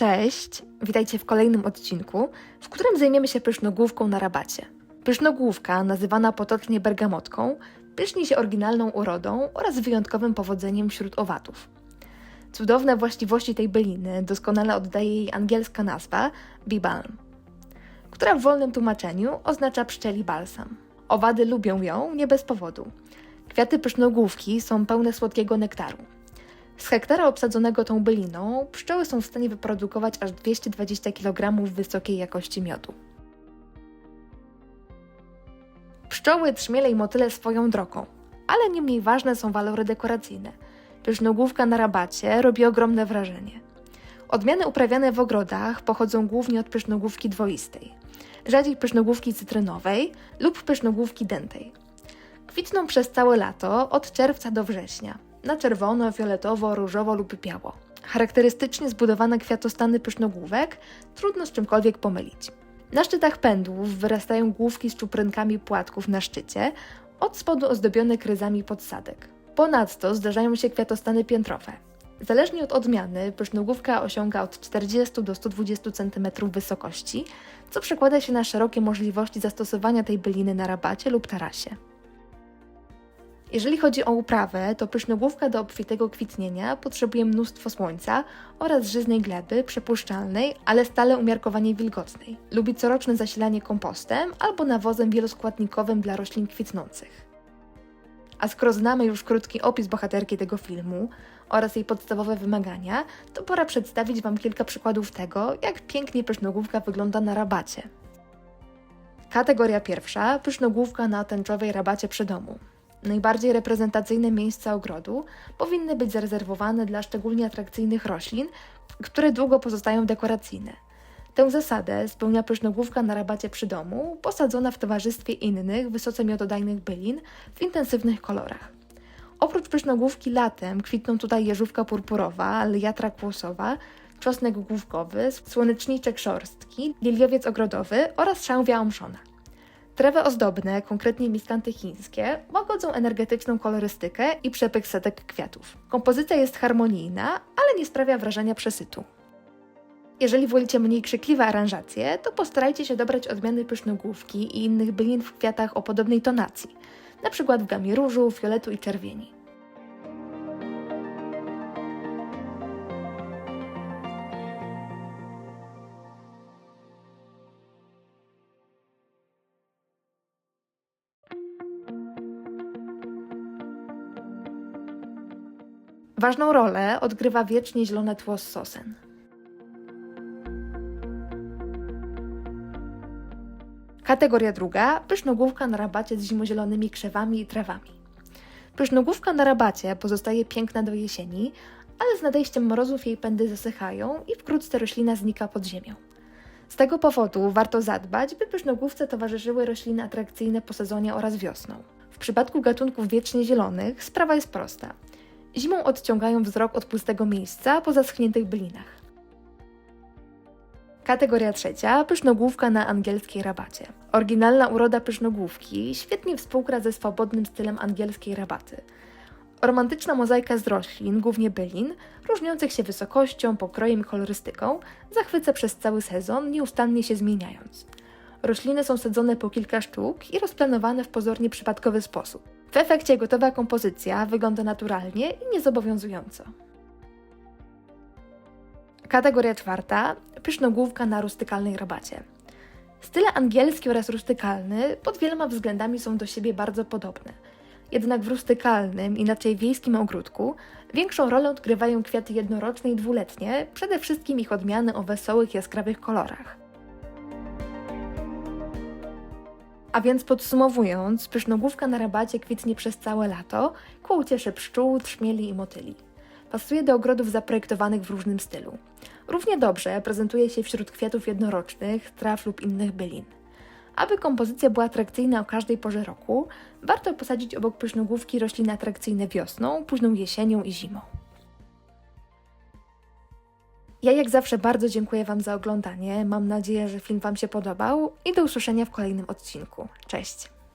Cześć, witajcie w kolejnym odcinku, w którym zajmiemy się pysznogłówką na rabacie. Pysznogłówka, nazywana potocznie bergamotką, pyszni się oryginalną urodą oraz wyjątkowym powodzeniem wśród owadów. Cudowne właściwości tej byliny doskonale oddaje jej angielska nazwa bee balm, która w wolnym tłumaczeniu oznacza pszczeli balsam. Owady lubią ją nie bez powodu. Kwiaty pysznogłówki są pełne słodkiego nektaru. Z hektara obsadzonego tą byliną pszczoły są w stanie wyprodukować aż 220 kg wysokiej jakości miodu. Pszczoły, trzmiele i motyle swoją drogą, ale nie mniej ważne są walory dekoracyjne. Pysznogłówka na rabacie robi ogromne wrażenie. Odmiany uprawiane w ogrodach pochodzą głównie od pysznogłówki dwoistej, rzadziej pysznogłówki cytrynowej lub pysznogłówki dętej. Kwitną przez całe lato, od czerwca do września, na czerwono, fioletowo, różowo lub biało. Charakterystycznie zbudowane kwiatostany pysznogłówek trudno z czymkolwiek pomylić. Na szczytach pędłów wyrastają główki z czuprynkami płatków na szczycie, od spodu ozdobione kryzami podsadek. Ponadto zdarzają się kwiatostany piętrowe. Zależnie od odmiany, pysznogłówka osiąga od 40 do 120 cm wysokości, co przekłada się na szerokie możliwości zastosowania tej byliny na rabacie lub tarasie. Jeżeli chodzi o uprawę, to pysznogłówka do obfitego kwitnienia potrzebuje mnóstwo słońca oraz żyznej gleby, przepuszczalnej, ale stale umiarkowanie wilgotnej. Lubi coroczne zasilanie kompostem albo nawozem wieloskładnikowym dla roślin kwitnących. A skoro znamy już krótki opis bohaterki tego filmu oraz jej podstawowe wymagania, to pora przedstawić Wam kilka przykładów tego, jak pięknie pysznogłówka wygląda na rabacie. Kategoria pierwsza pysznogłówka na tęczowej rabacie przy domu. Najbardziej reprezentacyjne miejsca ogrodu powinny być zarezerwowane dla szczególnie atrakcyjnych roślin, które długo pozostają dekoracyjne. Tę zasadę spełnia pysznogłówka na rabacie przy domu, posadzona w towarzystwie innych, wysoce miododajnych bylin w intensywnych kolorach. Oprócz pysznogłówki latem kwitną tutaj jeżówka purpurowa, liatra kłosowa, czosnek główkowy, słoneczniczek szorstki, liliowiec ogrodowy oraz szałwia omszona. Trawy ozdobne, konkretnie miskanty chińskie, łagodzą energetyczną kolorystykę i przepych setek kwiatów. Kompozycja jest harmonijna, ale nie sprawia wrażenia przesytu. Jeżeli wolicie mniej krzykliwe aranżacje, to postarajcie się dobrać odmiany pysznogłówki i innych bylin w kwiatach o podobnej tonacji, np. w gamie różu, fioletu i czerwieni. Ważną rolę odgrywa wiecznie zielone tło z sosen. Kategoria druga pysznogłówka na rabacie z zimozielonymi krzewami i trawami. Pysznogłówka na rabacie pozostaje piękna do jesieni, ale z nadejściem mrozów jej pędy zasychają i wkrótce roślina znika pod ziemią. Z tego powodu warto zadbać, by pysznogłówce towarzyszyły rośliny atrakcyjne po sezonie oraz wiosną. W przypadku gatunków wiecznie zielonych sprawa jest prosta. Zimą odciągają wzrok od pustego miejsca po zaschniętych bylinach. Kategoria trzecia pysznogłówka na angielskiej rabacie. Oryginalna uroda pysznogłówki świetnie współgra ze swobodnym stylem angielskiej rabaty. Romantyczna mozaika z roślin, głównie bylin, różniących się wysokością, pokrojem i kolorystyką, zachwyca przez cały sezon, nieustannie się zmieniając. Rośliny są sadzone po kilka sztuk i rozplanowane w pozornie przypadkowy sposób. W efekcie gotowa kompozycja wygląda naturalnie i niezobowiązująco. Kategoria czwarta pysznogłówka na rustykalnej rabacie. Style angielski oraz rustykalny pod wieloma względami są do siebie bardzo podobne. Jednak w rustykalnym, inaczej wiejskim ogródku, większą rolę odgrywają kwiaty jednoroczne i dwuletnie, przede wszystkim ich odmiany o wesołych, jaskrawych kolorach. A więc podsumowując, pysznogłówka na rabacie kwitnie przez całe lato, ku uciesze pszczół, trzmieli i motyli. Pasuje do ogrodów zaprojektowanych w różnym stylu. Równie dobrze prezentuje się wśród kwiatów jednorocznych, traw lub innych bylin. Aby kompozycja była atrakcyjna o każdej porze roku, warto posadzić obok pysznogłówki rośliny atrakcyjne wiosną, późną jesienią i zimą. Ja jak zawsze bardzo dziękuję Wam za oglądanie. Mam nadzieję, że film Wam się podobał i do usłyszenia w kolejnym odcinku. Cześć!